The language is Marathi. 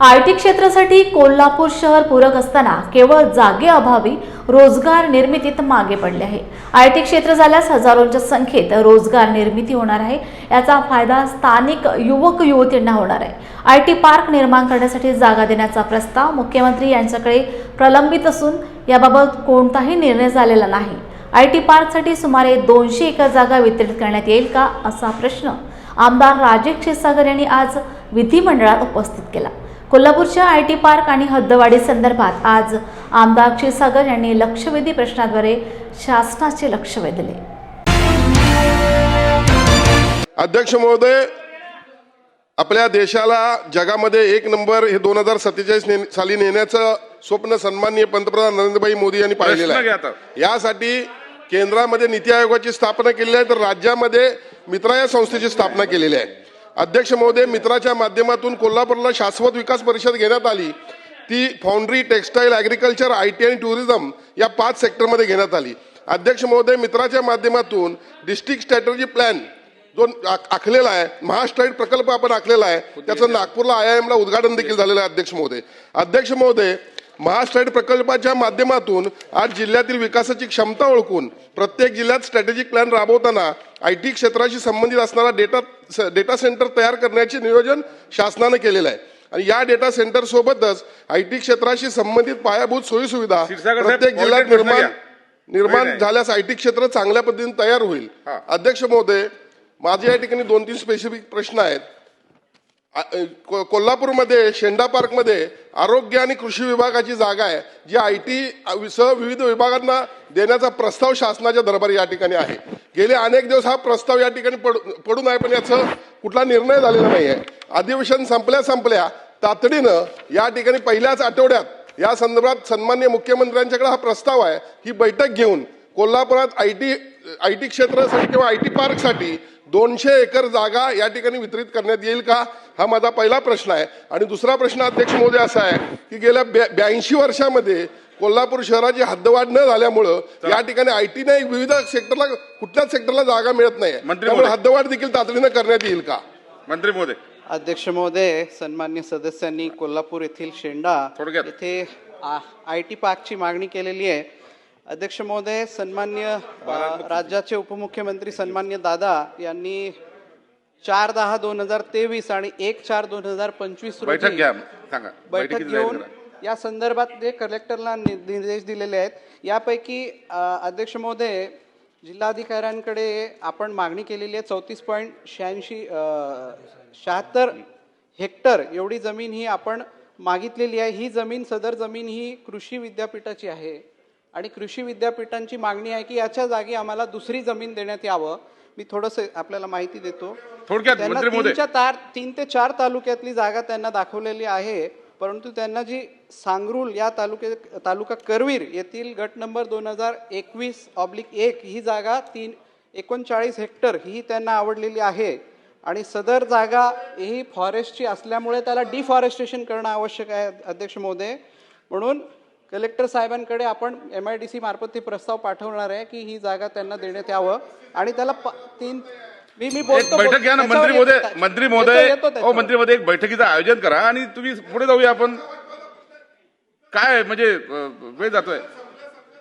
आय टी क्षेत्रासाठी कोल्हापूर शहर पूरक असताना केवळ जागेअभावी रोजगार निर्मितीत मागे पडले आहे. आय टी क्षेत्र झाल्यास हजारोंच्या संख्येत रोजगार निर्मिती होणार आहे. याचा फायदा स्थानिक युवक युवतींना होणार आहे. आय टी पार्क निर्माण करण्यासाठी जागा देण्याचा प्रस्ताव मुख्यमंत्री यांच्याकडे प्रलंबित असून याबाबत कोणताही निर्णय झालेला नाही. आय टी पार्कसाठी सुमारे दोनशे एकर जागा वितरित करण्यात येईल का असा प्रश्न आमदार राजे क्षीरसागर यांनी आज विधिमंडळात उपस्थित केला. कोल्हापूरच्या आय टी पार्क आणि हद्दवाढी संदर्भात आज आमदार क्षीरसागर यांनी लक्षवेधी प्रश्नाद्वारे शासनाचे लक्ष वेधले. अध्यक्ष महोदय आपल्या देशाला जगामध्ये एक नंबर हे दोन हजार सत्तेचाळीस साली नेण्याचं स्वप्न सन्माननीय पंतप्रधान नरेंद्रभाई मोदी यांनी पाहिलेलं आहे. यासाठी केंद्रामध्ये नीती आयोगाची स्थापना केलेली आहे तर राज्यामध्ये मित्रा या संस्थेची स्थापना केलेली आहे. अध्यक्ष महोदय मित्राच्या माध्यमातून कोल्हापूरला शाश्वत विकास परिषद घेण्यात आली. ती foundry textile agriculture I T आणि टुरिझम या पाच सेक्टरमध्ये घेण्यात आली. अध्यक्ष महोदय मित्राच्या माध्यमातून डिस्ट्रिक्ट स्ट्रॅटर्जी प्लॅन जो आख- आखलेला आहे महास्ट्राईट प्रकल्प आपण आखलेला आहे त्याचं नागपूरला आय आय एमला उद्घाटन देखील झालेलं आहे अध्यक्ष महोदय. अध्यक्ष महोदय महास्ट्राईट प्रकल्पाच्या माध्यमातून आज जिल्ह्यातील विकासाची क्षमता ओळखून प्रत्येक जिल्ह्यात स्ट्रॅटेजिक प्लॅन राबवताना आय टी क्षेत्राशी संबंधित असणारा डेटा डेटा सेंटर तयार करण्याचे नियोजन शासनानं केलेलं आहे आणि या डेटा सेंटर सोबतच आय टी क्षेत्राशी संबंधित पायाभूत सोयी सुविधा क्षीरसागर साहेब, प्रत्येक जिल्ह्यात निर्माण. निर्माण. झाल्यास आय टी क्षेत्र चांगल्या पद्धतीने तयार होईल. अध्यक्ष महोदय माझे या ठिकाणी दोन तीन स्पेसिफिक प्रश्न आहेत कोल्हापूरमध्ये शेंडा पार्कमध्ये आरोग्य आणि कृषी विभागाची जागा आहे जी आय टी सह विविध विभागांना देण्याचा प्रस्ताव शासनाच्या दरबारी या ठिकाणी आहे. गेले अनेक दिवस हा प्रस्ताव या ठिकाणी पड- पडून आहे पण याचा कुठला निर्णय झालेला नाही आहे अधिवेशन संपल्या संपल्या तातडीनं या ठिकाणी पहिल्याच आठवड्यात या संदर्भात सन्मान्य मुख्यमंत्र्यांच्याकडे हा प्रस्ताव आहे ही बैठक घेऊन कोल्हापुरात आय टी आय टी क्षेत्रासाठी किंवा आय टी पार्कसाठी दोनशे एकर जागा या ठिकाणी वितरित करण्यात येईल का? हा माझा पहिला प्रश्न आहे. आणि दुसरा प्रश्न अध्यक्ष महोदय असा आहे की गेल्या ब्याऐंशी वर्षामध्ये कोल्हापूर शहराची हद्दवाढ न झाल्यामुळं या ठिकाणी आय टी नाही विविध सेक्टरला कुठल्याच सेक्टरला जागा मिळत नाही मंत्री त्यामुळे. हद्दवाढ देखील तातडीनं करण्यात येईल का? मंत्री महोदय. अध्यक्ष महोदय सन्मान्य सदस्यांनी कोल्हापूर येथील शेंडा थोडक्यात. येथे आय टी पार्कची मागणी केलेली आहे. अध्यक्ष महोदय सन्मान्य राज्याचे उपमुख्यमंत्री सन्मान्य दादा यांनी चार दहा दोन हजार तेवीस आणि एक चार दोन हजार पंचवीस सांगा. बैठक घेऊन. या संदर्भात जे कलेक्टरला नि- निर्देश दिलेले आहेत यापैकी अध्यक्ष महोदय जिल्हाधिकाऱ्यांकडे आपण मागणी केलेली आहे चौतीस पॉईंट शहाऐंशी शहात्तर हेक्टर एवढी जमीन ही आपण मागितलेली आहे. ही जमीन सदर जमीन ही कृषी विद्यापीठाची आहे. आणि कृषी विद्यापीठांची मागणी आहे की याच्या जागी आम्हाला दुसरी जमीन देण्यात यावं. मी थोडंसं आपल्याला माहिती देतो. थोडक्यात, त्यांना तीन ते चार तालुक्यातली जागा त्यांना दाखवलेली आहे परंतु त्यांना जी सांगरूल या तालुक्या तालुका करवीर येथील गट नंबर दोन हजार एकवीस ऑब्लिक एक ही जागा तीन एकोणचाळीस हेक्टर ही त्यांना आवडलेली आहे. आणि सदर जागा ही फॉरेस्टची असल्यामुळे त्याला डिफॉरेस्टेशन करणं आवश्यक आहे अध्यक्ष महोदय. म्हणून कलेक्टर साहेबांकडे आपण एम आय डी सी मार्फत ते प्रस्ताव पाठवणार आहे की ही जागा त्यांना देण्यात यावं. आणि त्याला तीन मी मी बोलतो बैठक घ्या ना मंत्री महोदय येतो- मंत्री महोदय हो. मंत्री महोदय एक बैठकीचं आयोजन करा आणि तुम्ही पुढे जाऊया आपण. काय म्हणजे वेळ जातोय.